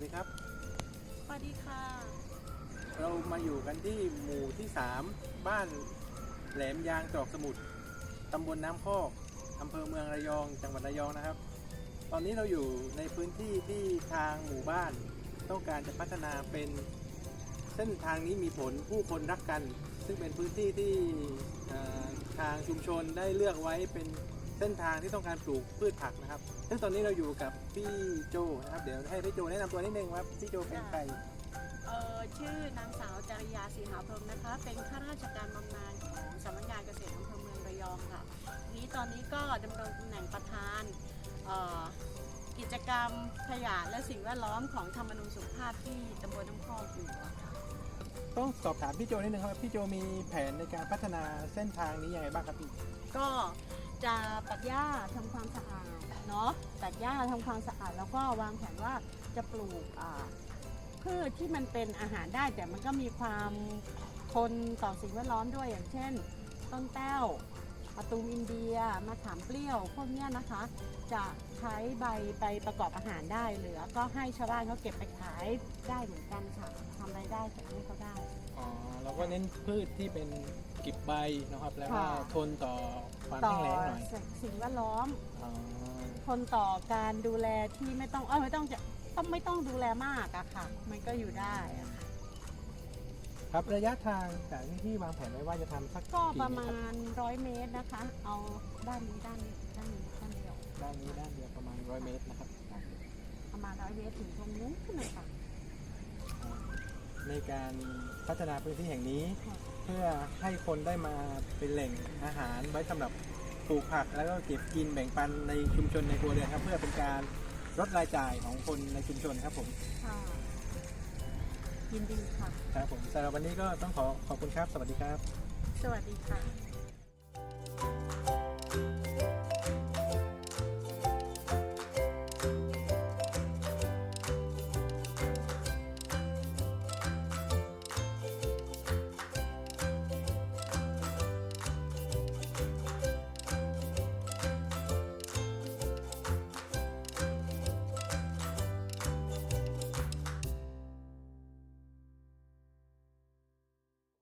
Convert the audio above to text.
วัสดีครับ สวัสดีค่ะ เรามาอยู่กันที่หมู่ที่ 3 บ้านแหลมยางจอกสมุทรตำบลน้ำพอกอำเภอเมืองระยอง จังหวัดระยองนะครับ ตอนนี้เราอยู่ในพื้นที่ที่ทางหมู่บ้าน ต้องการจะพัฒนาเป็นเส้นทางนี้มีผลผู้คนรักกัน ซึ่งเป็นพื้นที่ที่เอ่อทางชุมชนได้เลือกไว้เป็น เส้นทางที่ต้องการปลูกพืชผักนะครับ ซึ่งตอนนี้เราอยู่กับพี่โจนะครับ เดี๋ยวให้พี่โจแนะนำตัวนิดนึงว่าพี่โจเป็นใครเอ่อชื่อนางสาวจริยาศรีหาพรหมนะคะ เป็นข้าราชการบำนาญของสำนักงานเกษตรอำเภอเมืองระยองค่ะนี้ตอนนี้ก็ดำรงตำแหน่งประธานเอ่อกิจกรรมขยะและสิ่งแวดล้อมของธรรมนูญสุขภาพที่ตำบลน้ำพอกอยู่อะค่ะ ต้องสอบถามพี่โจนิดนึงครับพี่โจมีแผนในการพัฒนาเส้นทางนี้ยังไงบ้างครับพี่ก็ จะตัดหญ้าทำความสะอาดเนาะตัดหญ้าทำความสะอาด แล้วก็วางแผนว่าจะปลูกพืชที่มันเป็นอาหารได้แต่มันก็มีความทนต่อสิ่งแวดล้อมด้วยอย่างเช่น ต้นแต้วปะตูมอินเดียมะขามเปรี้ยวพวกเนี้ยนะคะ จะใช้ใบไปประกอบอาหารได้เหลือ ก็ให้ชาวบ้านเขาเก็บไปขายได้เหมือนกันค่ะทำรายได้จากให้เขาได้อ๋อเราก็เน้นพืชที่เป็น กิบใบนะครับ แล้วก็ค่ะ ทนต่อความต่อแห้งแล้งหน่อยสิ่งแวดล้อม อ๋อทนต่อการดูแลที่ไม่ต้องเออไม่ต้องจะต้องไม่ต้องดูแลมากอะค่ะ มันก็อยู่ได้อะค่ะครับระยะทางจากที่วางแผนไว้ว่าจะทำสักก็กี่ประเมตมารคบณร้อยเมตรนะคะ เอาด้านนี้ด้านนี้ด้านนี้ด้านเดียว ด้านนี้ด้านเดียวประมาณร้อยเมตรนะครับด้านเดียวประมาณร้อยเมตรถึงตรงนู้นขึ้นเลยค่ะ ในการพัฒนาพื้นที่แห่งนี้ค่ะเพื่อให้คนได้มาเป็นแหล่งอาหารไว้สำหรับปลูกผักแล้วก็เก็บกินแบ่งปันในชุมชนในครัวเรือนครับ เพื่อเป็นการลดรายจ่ายของคนในชุมชนครับผมค่ะยินดีค่ะครับผมสำหรับวันนี้ก็ต้องขอขอบคุณครับ สวัสดีครับ สวัสดีค่ะ